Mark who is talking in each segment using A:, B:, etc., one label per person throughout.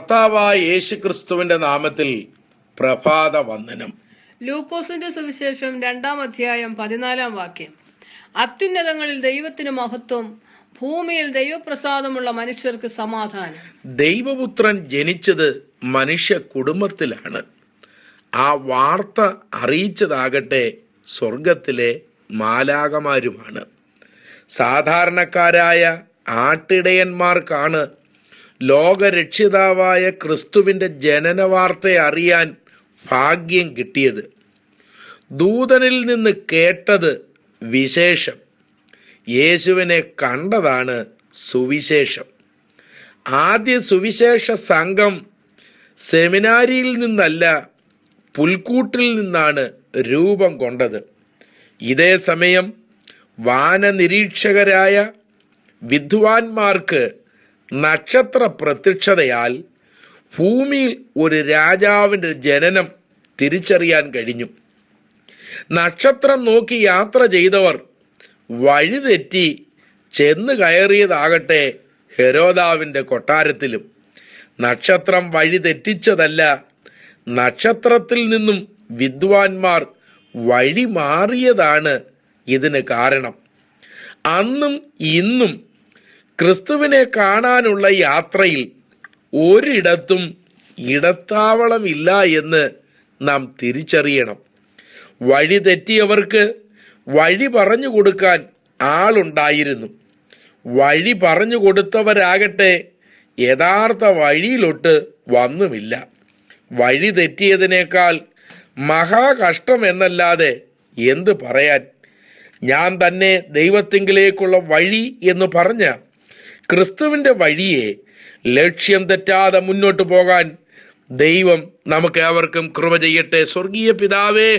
A: കർത്താവായ യേശു ക്രിസ്തുവിന്റെ നാമത്തിൽ പ്രഭാത വന്ദനം
B: ലൂക്കോസിന്റെ സുവിശേഷം രണ്ടാം അധ്യായം പതിനാലാം വാക്യം. അത്യുന്നതങ്ങളിൽ ദൈവത്തിന് മഹത്വം ഭൂമിയിൽ ദൈവപ്രസാദമുള്ള മനുഷ്യർക്ക് സമാധാനം.
A: ദൈവപുത്രൻ ജനിച്ചത് മനുഷ്യ കുടുംബത്തിലാണ്. ആ വാർത്ത അറിയിച്ചതാകട്ടെ സ്വർഗത്തിലെ മാലാകമാരുമാണ് സാധാരണക്കാരായ ആട്ടിടയന്മാർക്കാണ് ലോകരക്ഷിതാവായ ക്രിസ്തുവിന്റെ ജനന വാർത്ത അറിയാൻ ഭാഗ്യം കിട്ടിയത്. ദൂതനിൽ നിന്ന് കേട്ടത് വിശേഷം. യേശുവിനെ കണ്ടതാണ് സുവിശേഷം. ആദ്യ സുവിശേഷ സംഘം സെമിനാരിയിൽ നിന്നല്ല പുൽക്കൂട്ടിൽ നിന്നാണ് രൂപം കൊണ്ടത്. ഇതേ സമയം വാനനിരീക്ഷകരായ വിദ്വാൻമാർക്ക് നക്ഷത്ര പ്രത്യക്ഷതയാൽ ഭൂമിയിൽ ഒരു രാജാവിന്റെ ജനനം തിരിച്ചറിയാൻ കഴിഞ്ഞു. നക്ഷത്രം നോക്കി യാത്ര ചെയ്തവർ വഴിതെറ്റി ചെന്ന് കയറിയതാകട്ടെ ഹെരോദാവിന്റെ കൊട്ടാരത്തിലും. നക്ഷത്രം വഴിതെറ്റിച്ചതല്ല നക്ഷത്രത്തിൽ നിന്നും വിദ്വാൻമാർ വഴി മാറിയതാണ് ഇതിന് കാരണം. അന്നും ഇന്നും ക്രിസ്തുവിനെ കാണാനുള്ള യാത്രയിൽ ഒരിടത്തും ഇടത്താവളമില്ല എന്ന് നാം തിരിച്ചറിയണം. വഴി തെറ്റിയവർക്ക് വഴി പറഞ്ഞു കൊടുക്കാൻ ആളുണ്ടായിരുന്നു. വഴി പറഞ്ഞു കൊടുത്തവരാകട്ടെ യഥാർത്ഥ വഴിയിലൊട്ട് വന്നുമില്ല. വഴി തെറ്റിയതിനേക്കാൾ മഹാകഷ്ടം എന്നല്ലാതെ എന്ത് പറയാൻ? ഞാൻ തന്നെ ദൈവത്തിങ്കിലേക്കുള്ള വഴി എന്ന് പറഞ്ഞ ക്രിസ്തുവിന്റെ വഴിയെ ലക്ഷ്യം തെറ്റാതെ മുന്നോട്ട് പോകാൻ ദൈവം നമുക്ക് ഏവർക്കും കൃപ ചെയ്യട്ടെ. സ്വർഗീയ പിതാവേ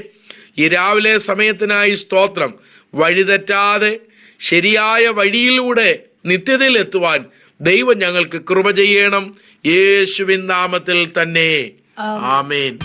A: ഈ രാവിലെ സമയത്തിനായി സ്തോത്രം. വഴി തെറ്റാതെ ശരിയായ വഴിയിലൂടെ നിത്യതയിൽ എത്തുവാൻ ദൈവം ഞങ്ങൾക്ക് കൃപ ചെയ്യണം. യേശുവിൻ നാമത്തിൽ തന്നെ. ആമേൻ.